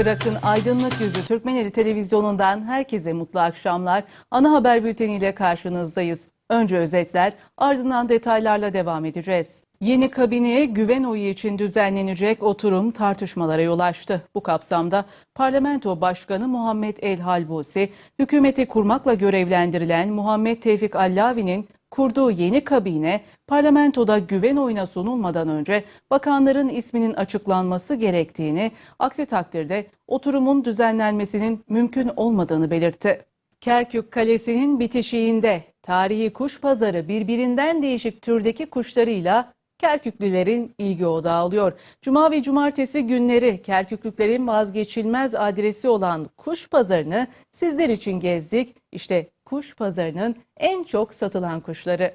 Irak'ın aydınlık yüzü Türkmeneli televizyonundan herkese mutlu akşamlar. Ana haber bülteniyle karşınızdayız. Önce özetler, ardından detaylarla devam edeceğiz. Yeni kabineye güven oyu için düzenlenecek oturum tartışmalara yol açtı. Bu kapsamda Parlamento Başkanı Muhammed El Halbusi, hükümeti kurmakla görevlendirilen Muhammed Tevfik Allavi'nin kurduğu yeni kabine parlamentoda güven oyuna sunulmadan önce bakanların isminin açıklanması gerektiğini, aksi takdirde oturumun düzenlenmesinin mümkün olmadığını belirtti. Kerkük Kalesi'nin bitişiğinde tarihi kuş pazarı birbirinden değişik türdeki kuşlarıyla Kerküklülerin ilgi odağı oluyor. Cuma ve cumartesi günleri Kerküklüklerin vazgeçilmez adresi olan kuş pazarını sizler için gezdik. İşte kuş pazarının en çok satılan kuşları.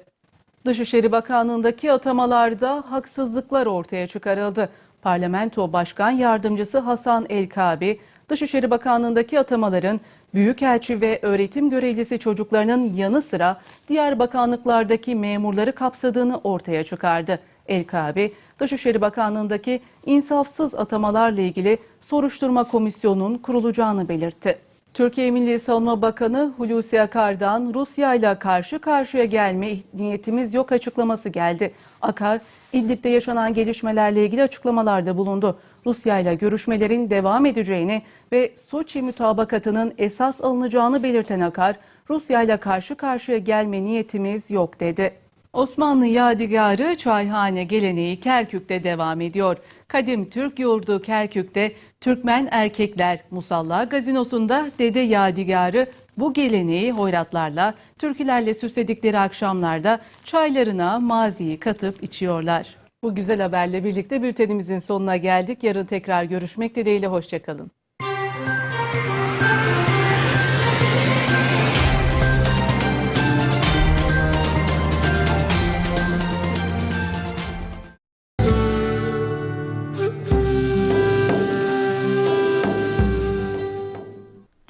Dışişleri Bakanlığı'ndaki atamalarda haksızlıklar ortaya çıkarıldı. Parlamento Başkan Yardımcısı Hasan Elkabi, Dışişleri Bakanlığı'ndaki atamaların büyükelçi ve öğretim görevlisi çocuklarının yanı sıra diğer bakanlıklardaki memurları kapsadığını ortaya çıkardı. Elkabi, Dışişleri Bakanlığı'ndaki insafsız atamalarla ilgili soruşturma komisyonunun kurulacağını belirtti. Türkiye Milli Savunma Bakanı Hulusi Akar'dan Rusya ile karşı karşıya gelme niyetimiz yok açıklaması geldi. Akar, İdlib'de yaşanan gelişmelerle ilgili açıklamalarda bulundu. Rusya ile görüşmelerin devam edeceğini ve Soçi mütabakatının esas alınacağını belirten Akar, Rusya ile karşı karşıya gelme niyetimiz yok dedi. Osmanlı yadigarı çayhane geleneği Kerkük'te devam ediyor. Kadim Türk yurdu Kerkük'te Türkmen erkekler Musalla gazinosunda dede yadigarı bu geleneği hoyratlarla, türkülerle süsledikleri akşamlarda çaylarına maziyi katıp içiyorlar. Bu güzel haberle birlikte bültenimizin sonuna geldik. Yarın tekrar görüşmek dileğiyle hoşçakalın.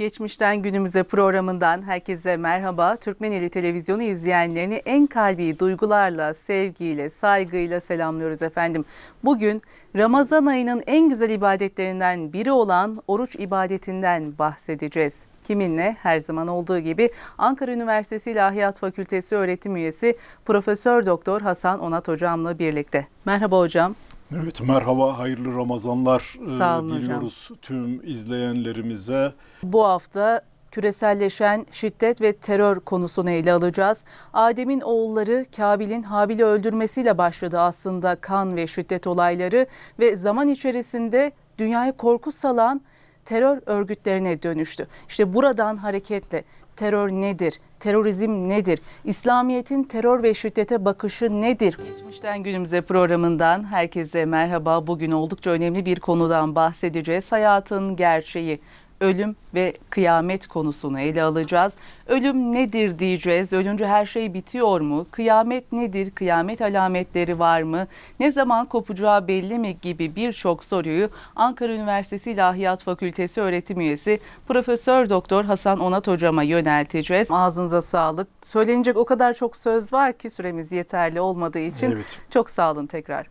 Geçmişten günümüze programından herkese merhaba. Türkmeneli Televizyonu izleyenlerini en kalbi duygularla, sevgiyle, saygıyla selamlıyoruz efendim. Bugün Ramazan ayının en güzel ibadetlerinden biri olan oruç ibadetinden bahsedeceğiz. Kiminle? Her zaman olduğu gibi Ankara Üniversitesi İlahiyat Fakültesi öğretim üyesi Profesör Doktor Hasan Onat hocamla birlikte. Merhaba hocam. Evet merhaba, hayırlı Ramazanlar e, Sağ olun hocam. diliyoruz tüm izleyenlerimize. Bu hafta küreselleşen şiddet ve terör konusunu ele alacağız. Adem'in oğulları Kabil'in Habil'i öldürmesiyle başladı aslında kan ve şiddet olayları ve zaman içerisinde dünyaya korku salan terör örgütlerine dönüştü. İşte buradan hareketle terör nedir? Terörizm nedir? İslamiyet'in terör ve şiddete bakışı nedir? Geçmişten günümüze programından herkese merhaba. Bugün oldukça önemli bir konudan bahsedeceğiz. Hayatın gerçeği, ölüm ve kıyamet konusunu ele alacağız. Ölüm nedir diyeceğiz. Ölünce her şey bitiyor mu? Kıyamet nedir? Kıyamet alametleri var mı? Ne zaman kopacağı belli mi gibi birçok soruyu Ankara Üniversitesi İlahiyat Fakültesi öğretim üyesi Profesör Doktor Hasan Onat hocama yönelteceğiz. Ağzınıza sağlık. Söylenecek o kadar çok söz var ki süremiz yeterli olmadığı için Evet. çok sağ olun tekrar.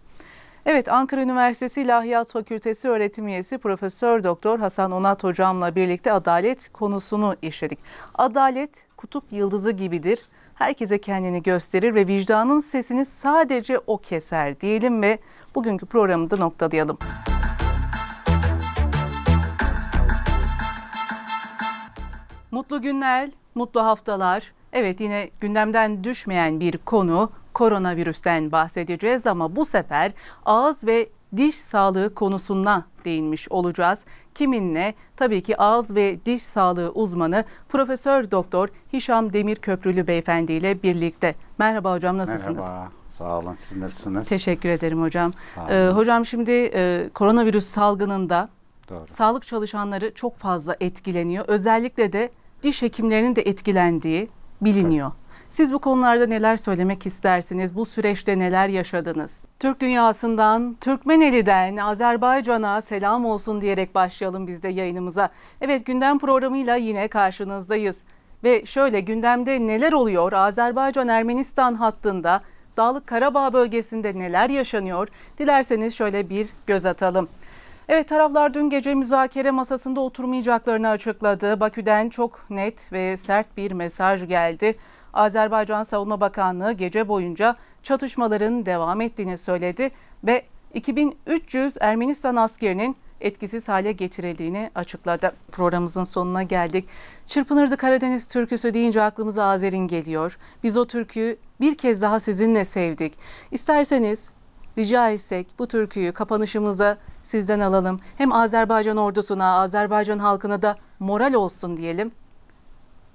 Evet Ankara Üniversitesi İlahiyat Fakültesi öğretim üyesi Profesör Doktor Hasan Onat hocamla birlikte adalet konusunu işledik. Adalet kutup yıldızı gibidir. Herkese kendini gösterir ve vicdanın sesini sadece o keser diyelim ve bugünkü programı da noktalayalım. Mutlu günler, mutlu haftalar. Evet yine gündemden düşmeyen bir konu koronavirüsten bahsedeceğiz ama bu sefer ağız ve diş sağlığı konusuna değinmiş olacağız. Kiminle? Tabii ki ağız ve diş sağlığı uzmanı Profesör Doktor Hişam Demir Köprülü beyefendi ile birlikte. Merhaba hocam nasılsınız? Merhaba, sağ olun. Siz nasılsınız? Teşekkür ederim hocam. Ee, hocam şimdi e, koronavirüs salgınında Doğru. sağlık çalışanları çok fazla etkileniyor. Özellikle de diş hekimlerinin de etkilendiği biliniyor. Siz bu konularda neler söylemek istersiniz? Bu süreçte neler yaşadınız? Türk dünyasından, Türkmeneli'den, Azerbaycan'a selam olsun diyerek başlayalım biz de yayınımıza. Evet gündem programıyla yine karşınızdayız. Ve şöyle gündemde neler oluyor? Azerbaycan-Ermenistan hattında Dağlık Karabağ bölgesinde neler yaşanıyor? Dilerseniz şöyle bir göz atalım. Evet taraflar dün gece müzakere masasında oturmayacaklarını açıkladı. Bakü'den çok net ve sert bir mesaj geldi. Azerbaycan Savunma Bakanlığı gece boyunca çatışmaların devam ettiğini söyledi ve 2300 Ermenistan askerinin etkisiz hale getirildiğini açıkladı. Programımızın sonuna geldik. Çırpınırdı Karadeniz türküsü deyince aklımıza Azer'in geliyor. Biz o türküyü bir kez daha sizinle sevdik. İsterseniz rica etsek bu türküyü kapanışımıza sizden alalım. Hem Azerbaycan ordusuna, Azerbaycan halkına da moral olsun diyelim.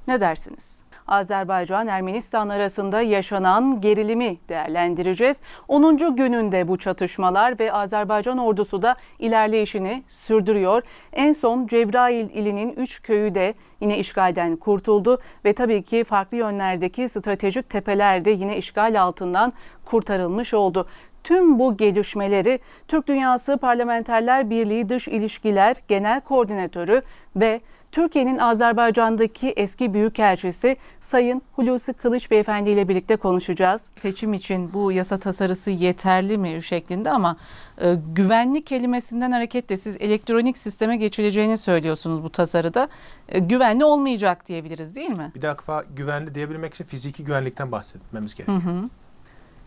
Ne dersiniz? Azerbaycan Ermenistan arasında yaşanan gerilimi değerlendireceğiz. 10. gününde bu çatışmalar ve Azerbaycan ordusu da ilerleyişini sürdürüyor. En son Cebrail ilinin 3 köyü de yine işgalden kurtuldu ve tabii ki farklı yönlerdeki stratejik tepeler de yine işgal altından kurtarılmış oldu. Tüm bu gelişmeleri Türk Dünyası Parlamenterler Birliği Dış İlişkiler Genel Koordinatörü ve Türkiye'nin Azerbaycan'daki eski büyükelçisi Sayın Hulusi Kılıç Beyefendi ile birlikte konuşacağız. Seçim için bu yasa tasarısı yeterli mi şeklinde ama e, güvenlik kelimesinden hareketle siz elektronik sisteme geçileceğini söylüyorsunuz bu tasarıda. E, güvenli olmayacak diyebiliriz değil mi? Bir defa güvenli diyebilmek için fiziki güvenlikten bahsetmemiz gerekiyor.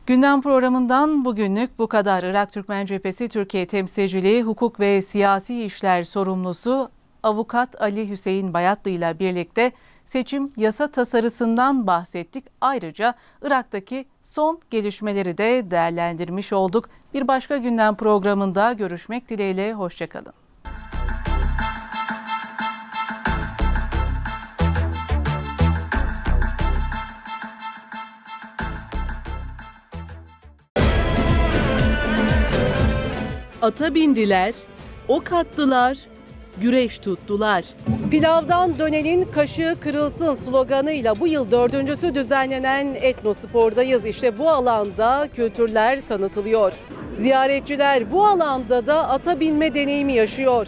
Gündem programından bugünlük bu kadar. Irak Türkmen Cephesi Türkiye Temsilciliği Hukuk ve Siyasi İşler Sorumlusu Avukat Ali Hüseyin Bayatlı ile birlikte seçim yasa tasarısından bahsettik. Ayrıca Irak'taki son gelişmeleri de değerlendirmiş olduk. Bir başka gündem programında görüşmek dileğiyle. Hoşçakalın. Ata bindiler, ok attılar, güreş tuttular. Pilavdan dönenin kaşığı kırılsın sloganıyla bu yıl dördüncüsü düzenlenen Etnospor'dayız. İşte bu alanda kültürler tanıtılıyor. Ziyaretçiler bu alanda da ata binme deneyimi yaşıyor.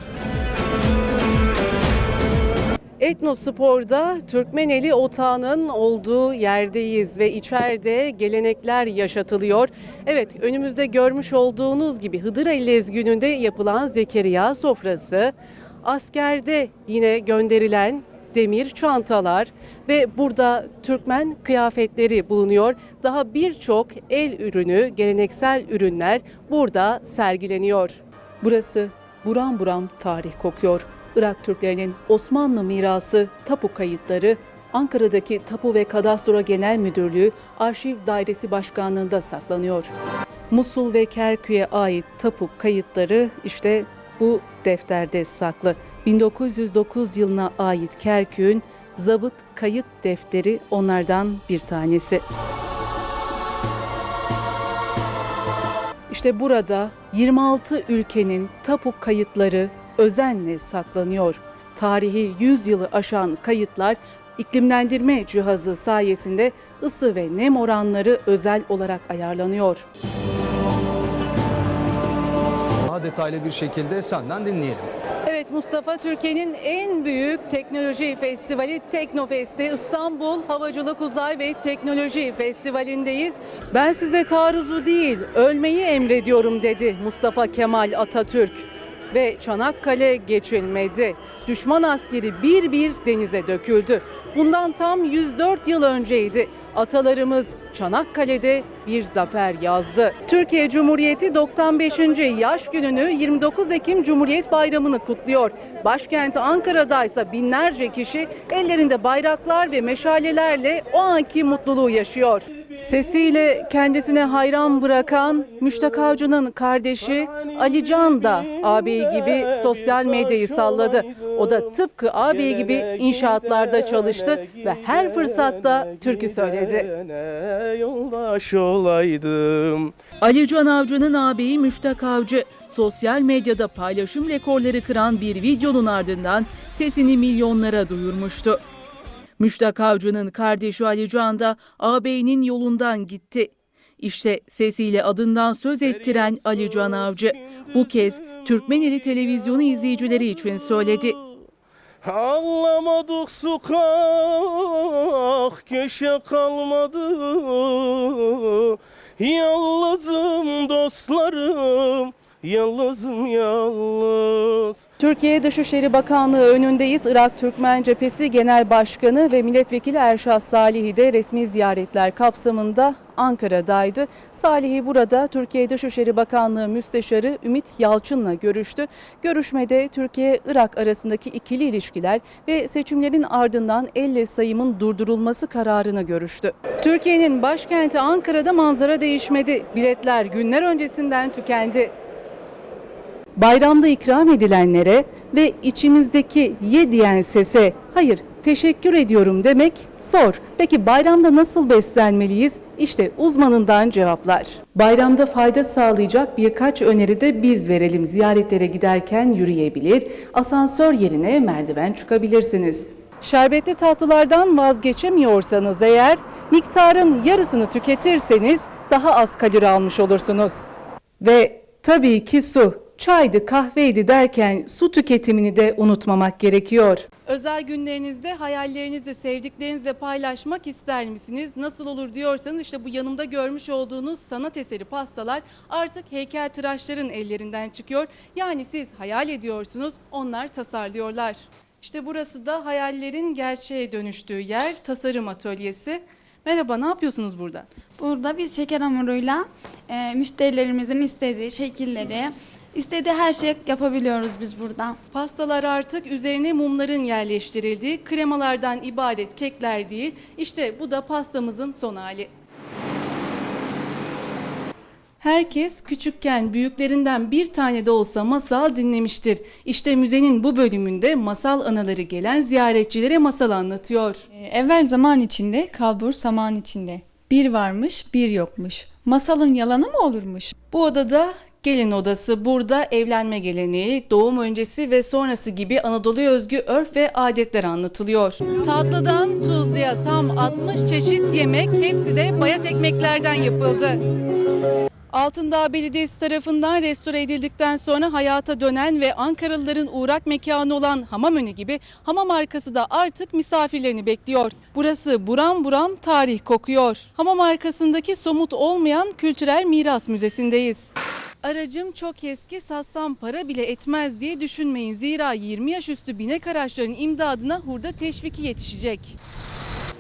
Etnospor'da Türkmeneli Otağı'nın olduğu yerdeyiz ve içeride gelenekler yaşatılıyor. Evet önümüzde görmüş olduğunuz gibi Hıdırellez gününde yapılan Zekeriya sofrası, askerde yine gönderilen demir çantalar ve burada Türkmen kıyafetleri bulunuyor. Daha birçok el ürünü, geleneksel ürünler burada sergileniyor. Burası buram buram tarih kokuyor. Irak Türklerinin Osmanlı mirası tapu kayıtları Ankara'daki Tapu ve Kadastro Genel Müdürlüğü Arşiv Dairesi Başkanlığı'nda saklanıyor. Musul ve Kerkük'e ait tapu kayıtları işte bu defterde saklı. 1909 yılına ait Kerkük'ün zabıt kayıt defteri onlardan bir tanesi. İşte burada 26 ülkenin tapu kayıtları özenle saklanıyor. Tarihi 100 yılı aşan kayıtlar iklimlendirme cihazı sayesinde ısı ve nem oranları özel olarak ayarlanıyor. Daha detaylı bir şekilde senden dinleyelim. Evet Mustafa Türkiye'nin en büyük teknoloji festivali Teknofest'te İstanbul Havacılık Uzay ve Teknoloji Festivali'ndeyiz. Ben size taarruzu değil ölmeyi emrediyorum dedi Mustafa Kemal Atatürk. Ve Çanakkale geçilmedi. Düşman askeri bir bir denize döküldü. Bundan tam 104 yıl önceydi. Atalarımız Çanakkale'de bir zafer yazdı. Türkiye Cumhuriyeti 95. yaş gününü 29 Ekim Cumhuriyet Bayramı'nı kutluyor. Başkenti Ankara'da ise binlerce kişi ellerinde bayraklar ve meşalelerle o anki mutluluğu yaşıyor. Sesiyle kendisine hayran bırakan Müştak Avcı'nın kardeşi Ali Can da ağabeyi gibi sosyal medyayı salladı. O da tıpkı ağabeyi gibi inşaatlarda çalıştı ve her fırsatta türkü söyledi. Ali Can Avcı'nın ağabeyi Müştak Avcı sosyal medyada paylaşım rekorları kıran bir videonun ardından sesini milyonlara duyurmuştu. Müştak Avcı'nın kardeşi Ali Can da ağabeyinin yolundan gitti. İşte sesiyle adından söz ettiren Ali Can Avcı bu kez Türkmeneli televizyonu izleyicileri için söyledi. Ağlamadık sokak köşe kalmadı Yalnızım dostlarım Yalnızım yalnız Türkiye Dışişleri Bakanlığı önündeyiz. Irak Türkmen Cephesi Genel Başkanı ve Milletvekili Erşah Salih'i de resmi ziyaretler kapsamında Ankara'daydı. Salih'i burada Türkiye Dışişleri Bakanlığı Müsteşarı Ümit Yalçın'la görüştü. Görüşmede Türkiye-Irak arasındaki ikili ilişkiler ve seçimlerin ardından elle sayımın durdurulması kararını görüştü. Türkiye'nin başkenti Ankara'da manzara değişmedi. Biletler günler öncesinden tükendi. Bayramda ikram edilenlere ve içimizdeki ye diyen sese hayır teşekkür ediyorum demek zor. Peki bayramda nasıl beslenmeliyiz? İşte uzmanından cevaplar. Bayramda fayda sağlayacak birkaç öneri de biz verelim. Ziyaretlere giderken yürüyebilir, asansör yerine merdiven çıkabilirsiniz. Şerbetli tatlılardan vazgeçemiyorsanız eğer miktarın yarısını tüketirseniz daha az kalori almış olursunuz. Ve tabii ki su. Çaydı, kahveydi derken su tüketimini de unutmamak gerekiyor. Özel günlerinizde hayallerinizi sevdiklerinizle paylaşmak ister misiniz? Nasıl olur diyorsanız işte bu yanımda görmüş olduğunuz sanat eseri pastalar artık heykeltıraşların ellerinden çıkıyor. Yani siz hayal ediyorsunuz, onlar tasarlıyorlar. İşte burası da hayallerin gerçeğe dönüştüğü yer, tasarım atölyesi. Merhaba, ne yapıyorsunuz burada? Burada biz şeker hamuruyla e, müşterilerimizin istediği şekilleri, istediği her şeyi yapabiliyoruz biz burada. Pastalar artık üzerine mumların yerleştirildiği kremalardan ibaret kekler değil. İşte bu da pastamızın son hali. Herkes küçükken büyüklerinden bir tane de olsa masal dinlemiştir. İşte müzenin bu bölümünde masal anaları gelen ziyaretçilere masal anlatıyor. Ee, Evvel zaman içinde, kalbur saman içinde. Bir varmış, bir yokmuş. Masalın yalanı mı olurmuş? Bu odada gelin odası. Burada evlenme geleneği, doğum öncesi ve sonrası gibi Anadolu'ya özgü örf ve adetler anlatılıyor. Tatlıdan tuzluya tam 60 çeşit yemek hepsi de bayat ekmeklerden yapıldı. Altındağ Belediyesi tarafından restore edildikten sonra hayata dönen ve Ankaralıların uğrak mekanı olan Hamamönü gibi hamam arkası da artık misafirlerini bekliyor. Burası buram buram tarih kokuyor. Hamam arkasındaki somut olmayan kültürel miras müzesindeyiz. Aracım çok eski satsam para bile etmez diye düşünmeyin. Zira 20 yaş üstü binek araçların imdadına hurda teşviki yetişecek.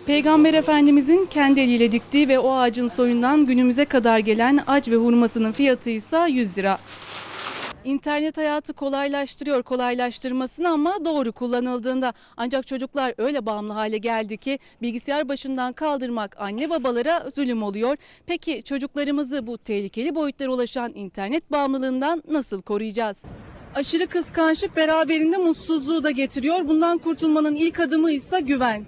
Peygamber Efendimizin kendi eliyle diktiği ve o ağacın soyundan günümüze kadar gelen ac ve hurmasının fiyatı ise 100 lira. İnternet hayatı kolaylaştırıyor kolaylaştırmasını ama doğru kullanıldığında. Ancak çocuklar öyle bağımlı hale geldi ki bilgisayar başından kaldırmak anne babalara zulüm oluyor. Peki çocuklarımızı bu tehlikeli boyutlara ulaşan internet bağımlılığından nasıl koruyacağız? Aşırı kıskançlık beraberinde mutsuzluğu da getiriyor. Bundan kurtulmanın ilk adımı ise güven.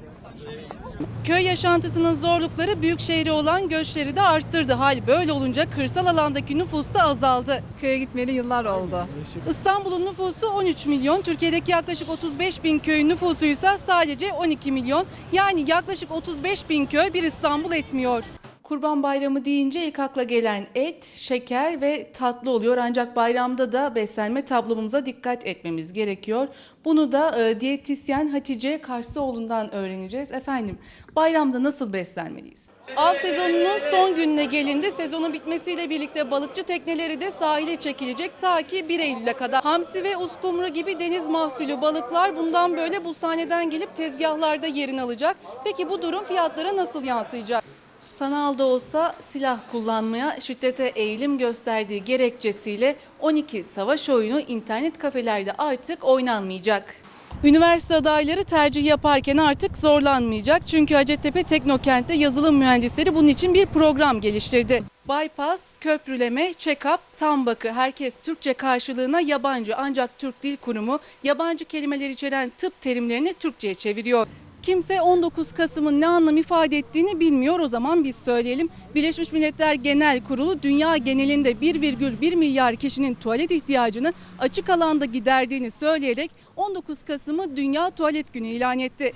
Köy yaşantısının zorlukları büyük şehre olan göçleri de arttırdı. Hal böyle olunca kırsal alandaki nüfus da azaldı. Köye gitmeli yıllar oldu. İstanbul'un nüfusu 13 milyon, Türkiye'deki yaklaşık 35 bin köyün nüfusuysa sadece 12 milyon. Yani yaklaşık 35 bin köy bir İstanbul etmiyor. Kurban Bayramı deyince ilk akla gelen et, şeker ve tatlı oluyor. Ancak bayramda da beslenme tablomumuza dikkat etmemiz gerekiyor. Bunu da e, diyetisyen Hatice Karsoğlu'ndan öğreneceğiz. Efendim bayramda nasıl beslenmeliyiz? Av sezonunun son gününe gelindi. Sezonun bitmesiyle birlikte balıkçı tekneleri de sahile çekilecek ta ki 1 Eylül'e kadar. Hamsi ve uskumru gibi deniz mahsulü balıklar bundan böyle bu sahneden gelip tezgahlarda yerini alacak. Peki bu durum fiyatlara nasıl yansıyacak? Sanal da olsa silah kullanmaya şiddete eğilim gösterdiği gerekçesiyle 12 savaş oyunu internet kafelerde artık oynanmayacak. Üniversite adayları tercih yaparken artık zorlanmayacak. Çünkü Hacettepe Teknokent'te yazılım mühendisleri bunun için bir program geliştirdi. Bypass, köprüleme, check-up, tam bakı herkes Türkçe karşılığına yabancı ancak Türk Dil Kurumu yabancı kelimeler içeren tıp terimlerini Türkçe'ye çeviriyor. Kimse 19 Kasım'ın ne anlam ifade ettiğini bilmiyor o zaman biz söyleyelim. Birleşmiş Milletler Genel Kurulu dünya genelinde 1,1 milyar kişinin tuvalet ihtiyacını açık alanda giderdiğini söyleyerek 19 Kasım'ı Dünya Tuvalet Günü ilan etti.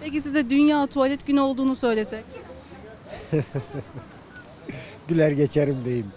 Peki size Dünya Tuvalet Günü olduğunu söylesek? Güler geçerim diyeyim.